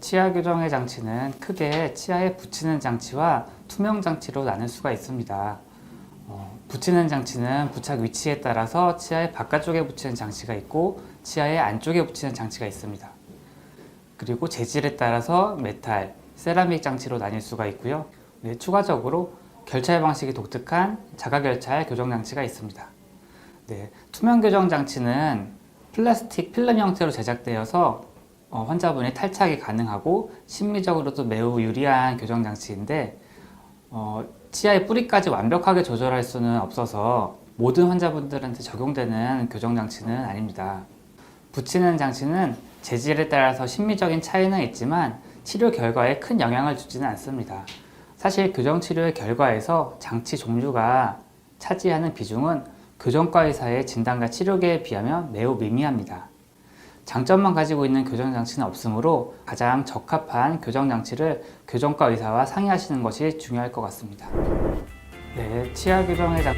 치아 교정의 장치는 크게 치아에 붙이는 장치와 투명 장치로 나눌 수가 있습니다. 어, 붙이는 장치는 부착 위치에 따라서 치아의 바깥쪽에 붙이는 장치가 있고 치아의 안쪽에 붙이는 장치가 있습니다. 그리고 재질에 따라서 메탈, 세라믹 장치로 나뉠 수가 있고요. 네, 추가적으로 결찰 방식이 독특한 자가결찰 교정 장치가 있습니다. 네, 투명 교정 장치는 플라스틱 필름 형태로 제작되어서 어, 환자분의 탈착이 가능하고 심리적으로도 매우 유리한 교정 장치인데 어, 치아의 뿌리까지 완벽하게 조절할 수는 없어서 모든 환자분들한테 적용되는 교정 장치는 아닙니다. 붙이는 장치는 재질에 따라서 심미적인 차이는 있지만 치료 결과에 큰 영향을 주지는 않습니다. 사실 교정 치료의 결과에서 장치 종류가 차지하는 비중은 교정과 의사의 진단과 치료계에 비하면 매우 미미합니다. 장점만 가지고 있는 교정 장치는 없으므로 가장 적합한 교정 장치를 교정과 의사와 상의하시는 것이 중요할 것 같습니다. 네, 치아 교정의 장...